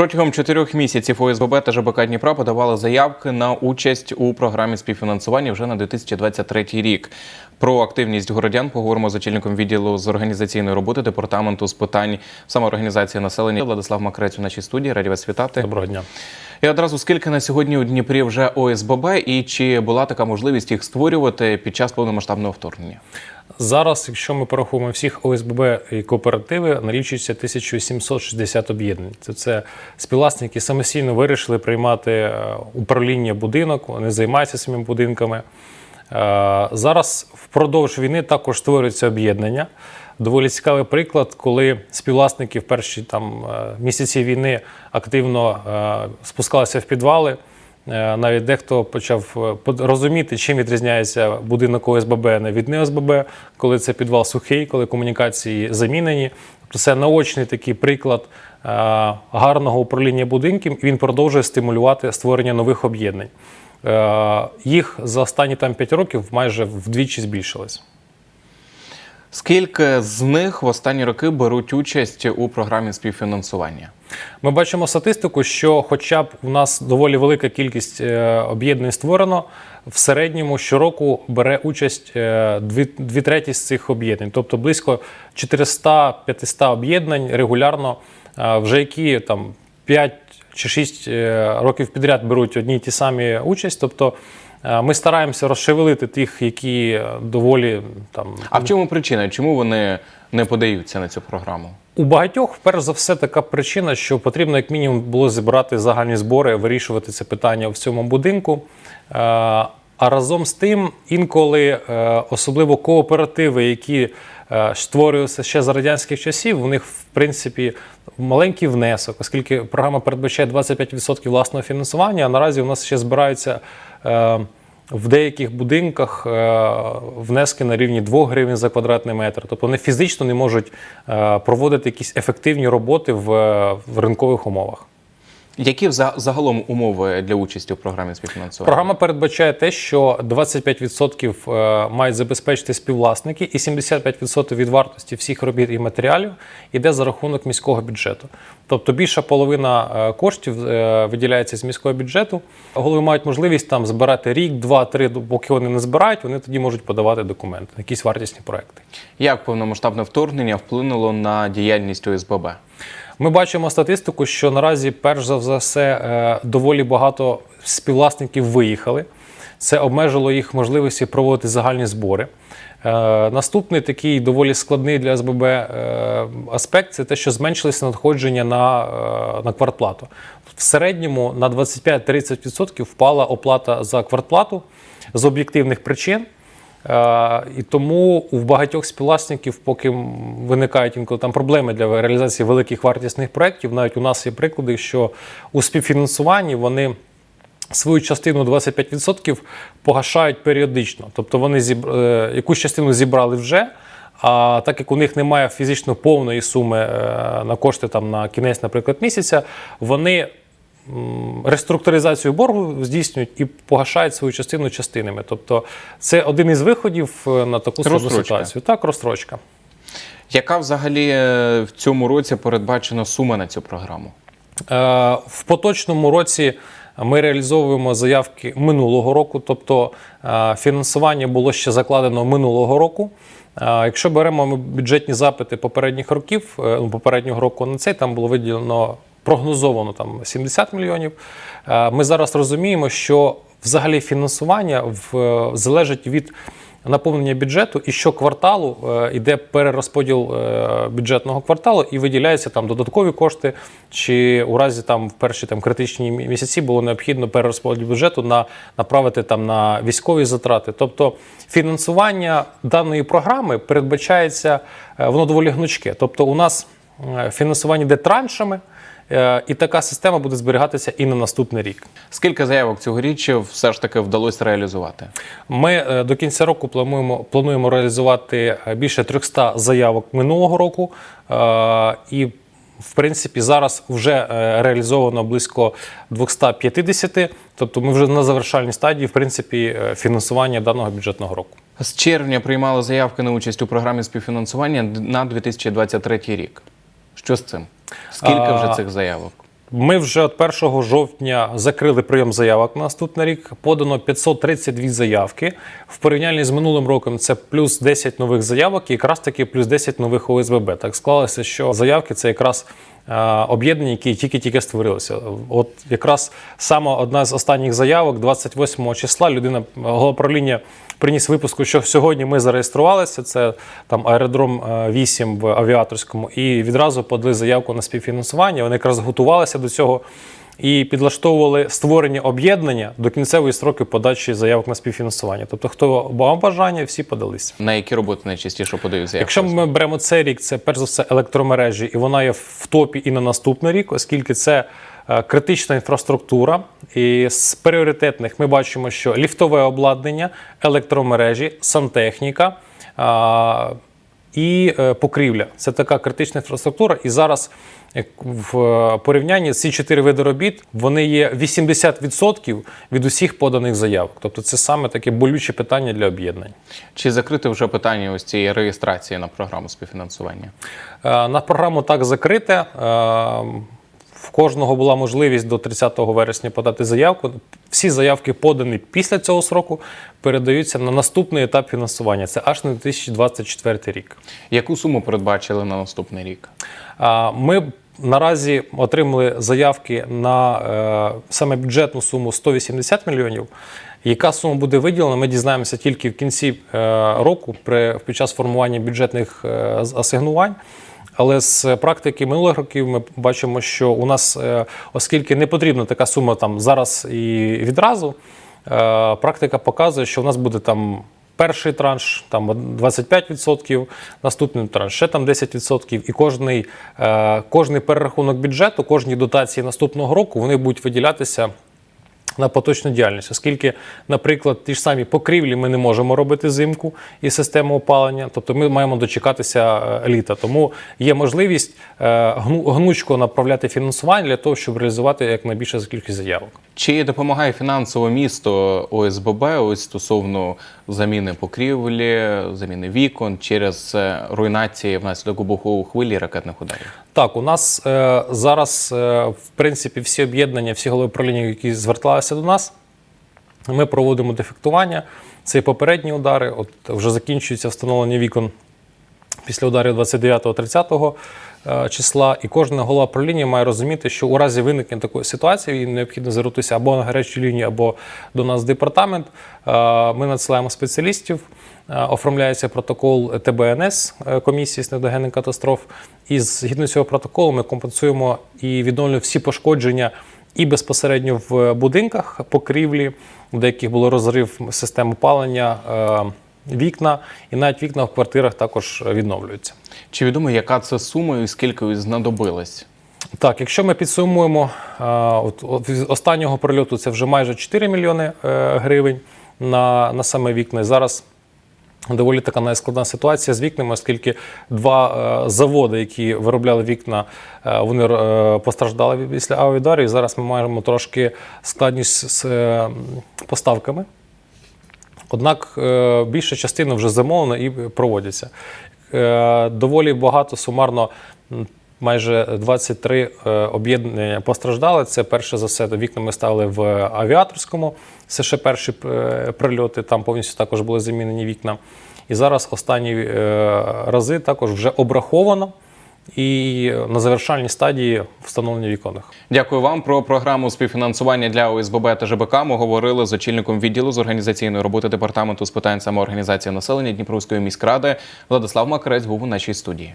Протягом чотирьох місяців ОСББ та ЖБК Дніпра подавали заявки на участь у програмі співфінансування вже на 2023 рік. Про активність городян поговоримо з очільником відділу з організаційної роботи департаменту з питань самоорганізації населення Владислав Макрець у нашій студії. Раді вас вітати. Доброго дня. І одразу скільки на сьогодні у Дніпрі вже ОСББ і чи була така можливість їх створювати під час повномасштабного вторгнення? Зараз, якщо ми порахуємо всіх ОСББ і кооперативи, налічується 1760 об'єднань. Це, це співвласники, самостійно вирішили приймати е, управління будинок, вони займаються своїми будинками. Е, Зараз впродовж війни також створюються об'єднання. Доволі цікавий приклад, коли співвласники в перші там е, місяці війни активно спускалися в підвали. Е, Навіть дехто почав е, розуміти, чим відрізняється будинок ОСББ від не коли це підвал сухий, коли комунікації замінені. Тобто це наочний такий приклад е, гарного управління будинків, і він продовжує стимулювати створення нових об'єднань. Їх за останні там 5 років майже вдвічі збільшилось. Скільки з них в останні роки беруть участь у програмі співфінансування? Ми бачимо статистику, що, хоча б у нас доволі велика кількість е, об'єднань створено, в середньому щороку бере участь е, дві, треті з цих об'єднань, тобто близько 400-500 об'єднань регулярно, е, вже які там 5 чи 6 е, років підряд беруть одні й ті самі участь. Тобто ми стараємося розшевелити тих, які е, доволі там А в чому причина? Чому вони не подаються на цю програму? У багатьох, перш за все, така причина, що потрібно як мінімум було зібрати загальні збори, вирішувати це питання в цьому будинку. Е, А разом з тим, інколи е, особливо кооперативи, які е, створювалися ще за радянських часів, у них в принципі маленький внесок, оскільки програма передбачає 25% власного фінансування. А наразі у нас ще збираються. е, в деяких будинках е, внески на рівні 2 гривень за квадратний метр. Тобто вони фізично не можуть проводити якісь ефективні роботи в ринкових умовах. Які загалом умови для участі у програмі співфінансування? Програма передбачає те, що 25% е, мають забезпечити співвласники, і 75% від вартості всіх робіт і матеріалів йде за рахунок міського бюджету. Тобто більша половина е, коштів е, виділяється з міського бюджету. Голови мають можливість там збирати рік, два, три, поки вони не збирають, вони тоді можуть подавати документи, якісь вартісні проекти. Як повномасштабне вторгнення вплинуло на діяльність ОСББ? Ми бачимо статистику, що наразі, перш за все, е, доволі багато співвласників виїхали. Це обмежило їх можливості проводити загальні збори. Е, Наступний такий доволі складний для СББ е, аспект це те, що зменшилися надходження на, на квартплату. В середньому на 25-30% впала оплата за квартплату з об'єктивних причин. Е, І тому у багатьох співвласників, поки виникають інколи там проблеми для реалізації великих вартісних проєктів, навіть у нас є приклади, що у співфінансуванні вони свою частину 25% погашають періодично. Тобто вони зіб... е, якусь частину зібрали вже. А так як у них немає фізично повної суми е, на кошти там на кінець, наприклад, місяця, вони реструктуризацію боргу здійснюють і погашають свою частину частинами. Тобто це один із виходів е, на таку складну ситуацію. Так, розстрочка. Яка взагалі е, в цьому році передбачена сума на цю програму? Е, В поточному році ми реалізовуємо заявки минулого року, тобто фінансування було ще закладено минулого року. Якщо беремо бюджетні запити попередніх років, ну, попереднього року на цей там було виділено прогнозовано там 70 мільйонів. Е, Ми зараз розуміємо, що взагалі фінансування в, е, залежить від наповнення бюджету, і щокварталу е, йде перерозподіл е, бюджетного кварталу і виділяються там додаткові кошти. Чи у разі там в перші там критичні місяці було необхідно перерозподіл бюджету на направити там на військові затрати. Тобто фінансування даної програми передбачається, воно доволі гнучке. Тобто, у нас фінансування йде траншами. Е, І така система буде зберігатися і на наступний рік. Скільки заявок цьогоріч все ж таки вдалося реалізувати? Ми е, до кінця року плануємо, плануємо реалізувати е, більше 300 заявок минулого року. І, в принципі, зараз вже реалізовано близько 250, тобто ми вже на завершальній стадії, в принципі, фінансування даного бюджетного року. З червня приймали заявки на участь у програмі співфінансування на 2023 рік. Що з цим? Скільки вже цих заявок? Ми вже от 1 жовтня закрили прийом заявок на наступний рік. Подано 532 заявки. В порівнянні з минулим роком це плюс 10 нових заявок і якраз таки плюс 10 нових ОСББ. Так склалося, що заявки це якраз е, об'єднання, які тільки-тільки створилися. От якраз саме одна з останніх заявок, 28 числа, людина головоправління приніс випуску, що сьогодні ми зареєструвалися. Це там аеродром е, 8 в авіаторському, і відразу подали заявку на співфінансування. Вони якраз готувалися до цього і підлаштовували створення об'єднання до кінцевої строки подачі заявок на співфінансування. Тобто, хто мав бажання, всі подалися. На які роботи найчастіше подають заявки? Якщо ми беремо цей рік, це перш за все електромережі, і вона є в топі і на наступний рік, оскільки це е, критична інфраструктура. І з пріоритетних ми бачимо, що ліфтове обладнання, електромережі, сантехніка. І е, покрівля це така критична інфраструктура. І зараз в е, порівнянні ці чотири види робіт вони є 80% від усіх поданих заявок. Тобто це саме таке болюче питання для об'єднань. Чи закрите вже питання ось цієї реєстрації на програму співфінансування? Е, На програму так закрите. В кожного була можливість до 30 вересня подати заявку. Всі заявки подані після цього сроку передаються на наступний етап фінансування. Це аж на 2024 рік. Яку суму передбачили на наступний рік? Ми наразі отримали заявки на е, саме бюджетну суму 180 мільйонів. Яка сума буде виділена, ми дізнаємося тільки в кінці е, року при, під час формування бюджетних е, асигнувань. Але з практики минулих років ми бачимо, що у нас, е, оскільки не потрібна така сума там зараз і відразу, практика показує, що у нас буде там перший транш там 25%, наступний транш ще там 10%, і кожний, е, кожний перерахунок бюджету, кожні дотації наступного року вони будуть виділятися на поточну діяльність, оскільки, наприклад, ті ж самі покрівлі ми не можемо робити зимку і систему опалення, тобто ми маємо дочекатися е, літа. Тому є можливість е, гнучко направляти фінансування для того, щоб реалізувати якнайбільше кількість заявок. Чи допомагає фінансово місто ОСББ ось стосовно заміни покрівлі, заміни вікон через е, руйнації внаслідок вибухової хвилі ракетних ударів? Так, у нас е, зараз, е, в принципі, всі об'єднання, всі голови управління, які зверталися до нас, ми проводимо дефектування. Це і попередні удари. От вже закінчується встановлення вікон після ударів 29-30 е, числа. І кожен голова управління має розуміти, що у разі виникнення такої ситуації їм необхідно звернутися або на гарячу лінію, або до нас в департамент. Е, Ми надсилаємо спеціалістів. е, Оформляється протокол ТБНС е, комісії з недогенних катастроф. І згідно цього протоколу ми компенсуємо і відновлюємо всі пошкодження і безпосередньо в будинках покрівлі, в деяких було розрив систем опалення, е, вікна, і навіть вікна в квартирах також відновлюються. Чи відомо, яка це сума і скільки ось знадобилось? Так, якщо ми підсумуємо, от, останнього прильоту це вже майже 4 мільйони е, гривень на, на саме вікна. Зараз доволі така найскладна ситуація з вікнами, оскільки два е, заводи, які виробляли вікна, е, вони постраждали після авіадарів. І зараз ми маємо трошки складність з поставками. Однак е, більша частина вже замовлена і проводяться. Е, Доволі багато сумарно. Майже 23 е, об'єднання постраждали. Це перше за все вікна ми ставили в авіаторському. Це ще перші прильоти. Там повністю також були замінені вікна. І зараз останні рази також вже обраховано і на завершальній стадії встановлення віконних. Дякую вам про програму співфінансування для ОСББ та ЖБК. Ми говорили з очільником відділу з організаційної роботи департаменту з питань самоорганізації населення Дніпровської міськради. Владислав Макарець був у нашій студії.